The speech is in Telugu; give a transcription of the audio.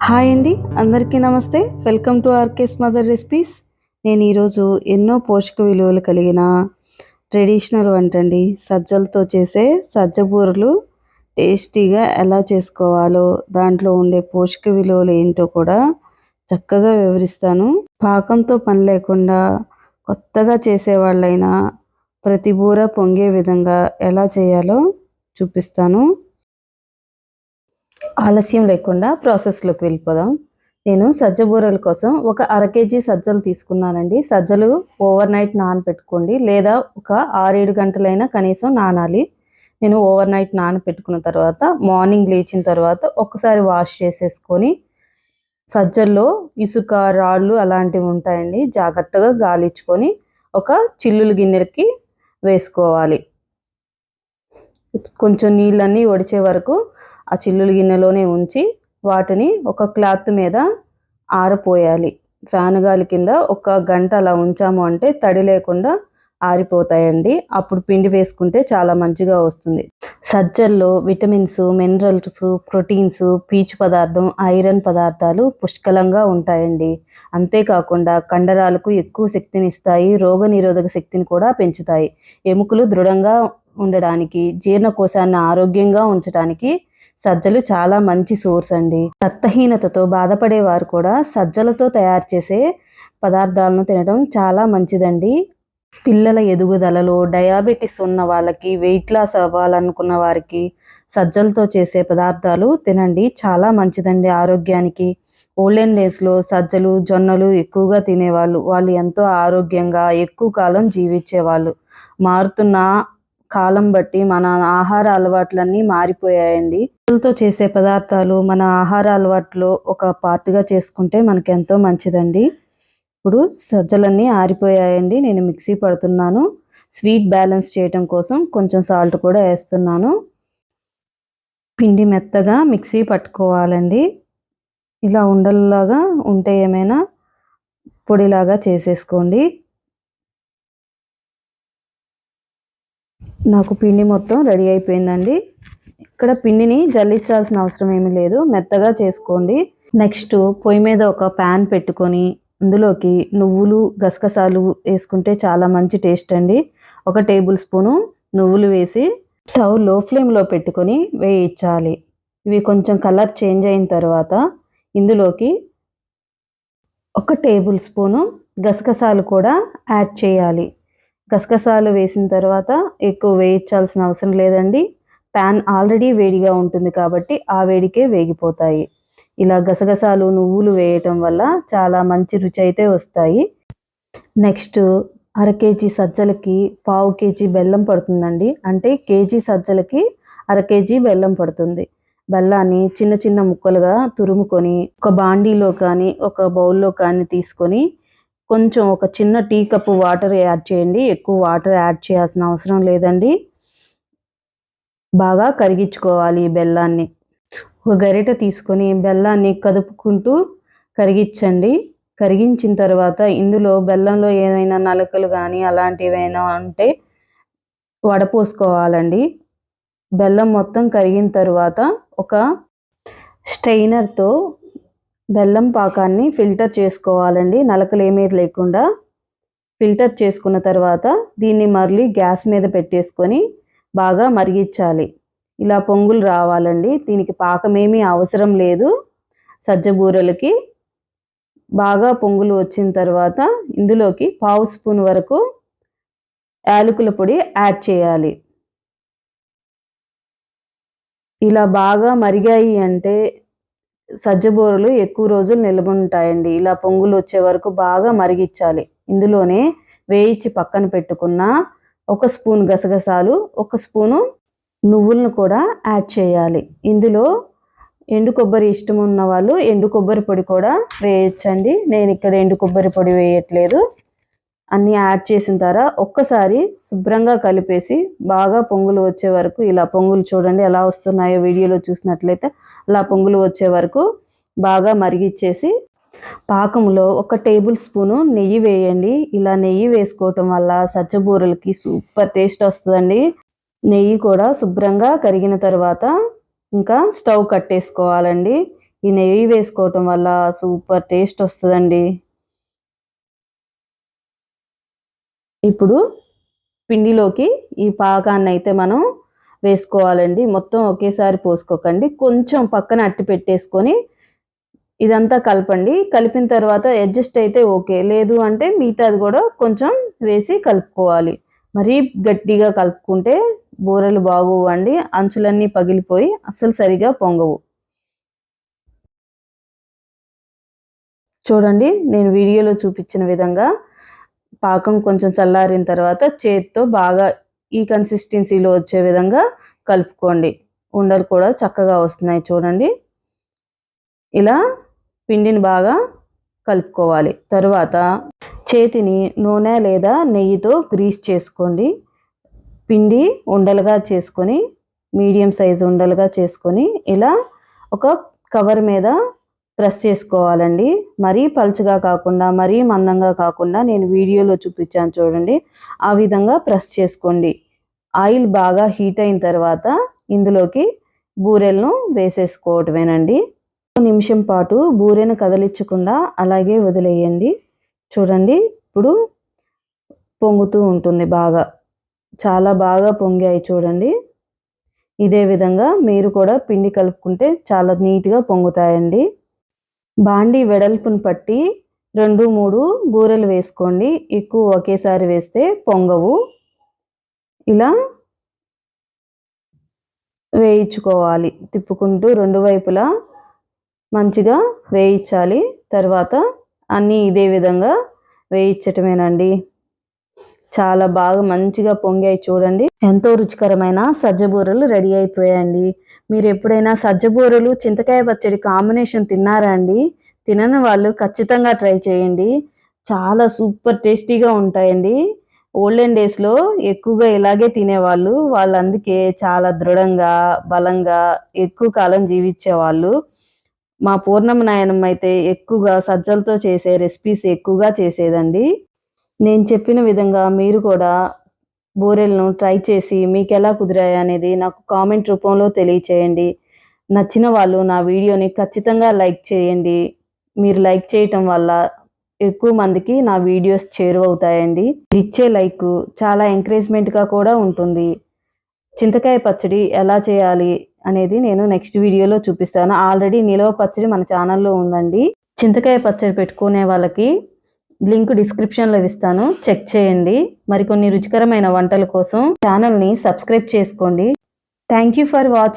హాయ్ అండి అందరికీ నమస్తే. Welcome to RK's mother recipes. నేను ఈరోజు ఎన్నో పోషక విలువలు కలిగిన ట్రెడిషనల్ వంట అండి సజ్జలతో చేసే సజ్జ బూరలు టేస్టీగా ఎలా చేసుకోవాలో దాంట్లో ఉండే పోషక విలువలు ఏంటో కూడా చక్కగా వివరిస్తాను. పాకంతో పని లేకుండా కొత్తగా చేసేవాళ్ళైనా ప్రతి బూర పొంగే విధంగా ఎలా చేయాలో చూపిస్తాను. ఆలస్యం లేకుండా ప్రాసెస్లోకి వెళ్ళిపోదాం. నేను సజ్జ బూరెల కోసం ఒక అర కేజీ సజ్జలు తీసుకున్నానండి. సజ్జలు ఓవర్ నైట్ నానబెట్టుకోండి లేదా ఒక ఆరేడు గంటలైనా కనీసం నానాలి. నేను ఓవర్ నైట్ నానబెట్టుకున్న తర్వాత మార్నింగ్ లేచిన తర్వాత ఒకసారి వాష్ చేసేసుకొని సజ్జల్లో ఇసుక రాళ్ళు అలాంటివి ఉంటాయండి. జాగ్రత్తగా గాలిచ్చుకొని ఒక చిల్లులు గిన్నెలకి వేసుకోవాలి. కొంచెం నీళ్ళన్నీ ఒడిచే వరకు ఆ చిల్లులు గిన్నెలోనే ఉంచి వాటిని ఒక క్లాత్ మీద ఆరపోయాలి. ఫ్యాన్ గాలి కింద ఒక గంట అలా ఉంచాము అంటే తడి లేకుండా ఆరిపోతాయండి. అప్పుడు పిండి వేసుకుంటే చాలా మంచిగా వస్తుంది. సజ్జల్లో విటమిన్స్ మినరల్స్ ప్రోటీన్స్ పీచు పదార్థం ఐరన్ పదార్థాలు పుష్కలంగా ఉంటాయండి. అంతేకాకుండా కండరాలకు ఎక్కువ శక్తిని ఇస్తాయి రోగ నిరోధక శక్తిని కూడా పెంచుతాయి. ఎముకలు దృఢంగా ఉండడానికి జీర్ణకోశాన్ని ఆరోగ్యంగా ఉంచడానికి సజ్జలు చాలా మంచి సోర్స్ అండి. రక్తహీనతతో బాధపడేవారు కూడా సజ్జలతో తయారు చేసే పదార్థాలను తినడం చాలా మంచిదండి. పిల్లల ఎదుగుదలలో డయాబెటీస్ ఉన్న వాళ్ళకి వెయిట్ లాస్ అవ్వాలనుకున్న వారికి సజ్జలతో చేసే పదార్థాలు తినండి. చాలా మంచిదండి ఆరోగ్యానికి. ఓల్డెన్ డేస్లో సజ్జలు జొన్నలు ఎక్కువగా తినేవాళ్ళు. వాళ్ళు ఎంతో ఆరోగ్యంగా ఎక్కువ కాలం జీవించేవాళ్ళు. మారుతున్న కాలం బట్టి మన ఆహార అలవాట్లన్నీ మారిపోయాయండి. పూలతో చేసే పదార్థాలు మన ఆహార అలవాట్లో ఒక పార్ట్గా చేసుకుంటే మనకి ఎంతో మంచిదండి. ఇప్పుడు సజ్జలన్నీ ఆరిపోయాయండి. నేను మిక్సీ పడుతున్నాను. స్వీట్ బ్యాలెన్స్ చేయటం కోసం కొంచెం సాల్ట్ కూడా వేస్తున్నాను. పిండి మెత్తగా మిక్సీ పట్టుకోవాలండి. ఇలా ఉండల్లాగా ఉంటే ఏమైనా పొడిలాగా చేసేసుకోండి. నాకు పిండి మొత్తం రెడీ అయిపోయిందండి. ఇక్కడ పిండిని జల్లించాల్సిన అవసరం ఏమీ లేదు. మెత్తగా చేసుకోండి. నెక్స్ట్ పొయ్యి మీద ఒక ప్యాన్ పెట్టుకొని అందులోకి నువ్వులు గసగసాలు వేసుకుంటే చాలా మంచి టేస్ట్ అండి. ఒక టేబుల్ స్పూను నువ్వులు వేసి స్టవ్లో ఫ్లేమ్లో పెట్టుకొని వేయించాలి. ఇవి కొంచెం కలర్ చేంజ్ అయిన తర్వాత ఇందులోకి ఒక టేబుల్ స్పూను గసగసాలు కూడా యాడ్ చేయాలి. గసగసాలు వేసిన తర్వాత ఎక్కువ వేయించాల్సిన అవసరం లేదండి. ప్యాన్ ఆల్రెడీ వేడిగా ఉంటుంది కాబట్టి ఆ వేడికే వేగిపోతాయి. ఇలా గసగసాలు నువ్వులు వేయటం వల్ల చాలా మంచి రుచి అయితే వస్తాయి. నెక్స్ట్ అర కేజీ సజ్జలకి పావు కేజీ బెల్లం పడుతుందండి. అంటే కేజీ సజ్జలకి అర కేజీ బెల్లం పడుతుంది. బెల్లాన్ని చిన్న చిన్న ముక్కలుగా తురుముకొని ఒక బాండీలో కానీ ఒక బౌల్లో కానీ తీసుకొని కొంచెం ఒక చిన్న టీ కప్పు వాటర్ యాడ్ చేయండి. ఎక్కువ వాటర్ యాడ్ చేయాల్సిన అవసరం లేదండి. బాగా కరిగించుకోవాలి ఈ బెల్లాన్ని. ఒక గరిట తీసుకొని బెల్లాన్ని కదుపుకుంటూ కరిగించండి. కరిగించిన తర్వాత ఇందులో బెల్లంలో ఏమైనా నలకలు కానీ అలాంటివి ఏమైనా ఉంటే వడపోసుకోవాలండి. బెల్లం మొత్తం కరిగిన తర్వాత ఒక స్టెయినర్తో బెల్లం పాకాన్ని ఫిల్టర్ చేసుకోవాలండి. నలకలు ఏమీ లేకుండా ఫిల్టర్ చేసుకున్న తర్వాత దీన్ని మళ్ళీ గ్యాస్ మీద పెట్టేసుకొని బాగా మరిగించాలి. ఇలా పొంగులు రావాలండి. దీనికి పాకమేమీ అవసరం లేదు. సజ్జ బూరెలకి బాగా పొంగులు వచ్చిన తర్వాత ఇందులోకి పావు స్పూన్ వరకు యాలకుల పొడి యాడ్ చేయాలి. ఇలా బాగా మరిగాయి అంటే సజ్జబూరలు ఎక్కువ రోజులు నిలబడుంటాయండి ఇలా పొంగులు వచ్చే వరకు బాగా మరిగించాలి ఇందులోనే వేయించి పక్కన పెట్టుకున్న ఒక స్పూన్ గసగసాలు ఒక స్పూను నువ్వులను కూడా యాడ్ చేయాలి. ఇందులో ఎండు కొబ్బరి ఇష్టం ఉన్న వాళ్ళు ఎండు కొబ్బరి పొడి కూడా వేయచ్చండి. నేను ఇక్కడ ఎండు కొబ్బరి పొడి వేయట్లేదు. అన్నీ యాడ్ చేసిన తర్వాత ఒక్కసారి శుభ్రంగా కలిపేసి బాగా పొంగులు వచ్చే వరకు ఇలా పొంగులు చూడండి ఎలా వస్తున్నాయో వీడియోలో చూసినట్లయితే అలా పొంగులు వచ్చే వరకు బాగా మరిగిచ్చేసి పాకంలో ఒక టేబుల్ స్పూను నెయ్యి వేయండి. ఇలా నెయ్యి వేసుకోవటం వల్ల సజ్జబూరలకి సూపర్ టేస్ట్ వస్తుందండి. నెయ్యి కూడా శుభ్రంగా కరిగిన తర్వాత ఇంకా స్టవ్ కట్టేసుకోవాలండి. ఈ నెయ్యి వేసుకోవటం వల్ల సూపర్ టేస్ట్ వస్తుందండి. ఇప్పుడు పిండిలోకి ఈ పాకాన్ని అయితే మనం వేసుకోవాలండి. మొత్తం ఒకేసారి పోసుకోకండి. కొంచెం పక్కన అట్టి పెట్టేసుకొని ఇదంతా కలపండి. కలిపిన తర్వాత అడ్జస్ట్ అయితే ఓకే. లేదు అంటే మిగతాది కూడా కొంచెం వేసి కలుపుకోవాలి. మరీ గట్టిగా కలుపుకుంటే బూరెలు బాగోవండి. అంచులన్నీ పగిలిపోయి అస్సలు సరిగా పొంగవు. చూడండి నేను వీడియోలో చూపించిన విధంగా పాకం కొంచెం చల్లారిన తర్వాత చేతితో బాగా ఈ కన్సిస్టెన్సీలో వచ్చే విధంగా కలుపుకోండి. ఉండలు కూడా చక్కగా వస్తున్నాయి చూడండి. ఇలా పిండిని బాగా కలుపుకోవాలి. తరువాత చేతిని నూనె లేదా నెయ్యితో గ్రీస్ చేసుకోండి. పిండి ఉండలుగా చేసుకొని మీడియం సైజు ఉండలుగా చేసుకొని ఇలా ఒక కవర్ మీద ప్రెస్ చేసుకోవాలండి. మరీ పలుచగా కాకుండా మరీ మందంగా కాకుండా నేను వీడియోలో చూపించాను చూడండి. ఆ విధంగా ప్రెస్ చేసుకోండి. ఆయిల్ బాగా హీట్ అయిన తర్వాత ఇందులోకి బూరెలను వేసేసుకోవటమేనండి. ఒక నిమిషం పాటు బూరెను కదిలించకుండా అలాగే వదిలేయండి. చూడండి ఇప్పుడు పొంగుతూ ఉంటుంది బాగా. చాలా బాగా పొంగాయి చూడండి. ఇదే విధంగా మీరు కూడా పిండి కలుపుకుంటే చాలా నీట్గా పొంగుతాయండి. బాండి వెడల్పును పట్టి రెండు మూడు బూరెలు వేసుకోండి. ఎక్కువ ఒకేసారి వేస్తే పొంగవు. ఇలా వేయించుకోవాలి. తిప్పుకుంటూ రెండు వైపులా మంచిగా వేయించాలి. తర్వాత అన్నీ ఇదే విధంగా వేయించటమేనండి. చాలా బాగా మంచిగా పొంగాయి చూడండి. ఎంతో రుచికరమైన సజ్జబూరలు రెడీ అయిపోయాయండి. మీరు ఎప్పుడైనా సజ్జబూరలు చింతకాయ పచ్చడి కాంబినేషన్ తిన్నారా అండి? తినని వాళ్ళు ఖచ్చితంగా ట్రై చేయండి. చాలా సూపర్ టేస్టీగా ఉంటాయండి. ఓల్డెన్ డేస్లో ఎక్కువగా ఇలాగే తినేవాళ్ళు వాళ్ళు అందుకే చాలా దృఢంగా బలంగా ఎక్కువ కాలం జీవించేవాళ్ళు. మా పూర్ణమ నాయనమ్మ అయితే ఎక్కువగా సజ్జలతో చేసే రెసిపీస్ ఎక్కువగా చేసేదండి. నేను చెప్పిన విధంగా మీరు కూడా బూరెలను ట్రై చేసి మీకు ఎలా కుదిరాయి అనేది నాకు కామెంట్ రూపంలో తెలియచేయండి. నచ్చిన వాళ్ళు నా వీడియోని ఖచ్చితంగా లైక్ చేయండి. మీరు లైక్ చేయటం వల్ల ఎక్కువ మందికి నా వీడియోస్ చేరువవుతాయండి. ఇచ్చే లైక్ చాలా ఎంకరేజ్మెంట్గా కూడా ఉంటుంది. చింతకాయ పచ్చడి ఎలా చేయాలి అనేది నేను నెక్స్ట్ వీడియోలో చూపిస్తాను. ఆల్రెడీ నిలవ పచ్చడి మన ఛానల్లో ఉందండి. చింతకాయ పచ్చడి పెట్టుకునే వాళ్ళకి లింక్ డిస్క్రిప్షన్లో ఇస్తాను. చెక్ చేయండి. మరికొన్ని రుచికరమైన వంటల కోసం ఛానల్ని సబ్స్క్రైబ్ చేసుకోండి. Thank you for watching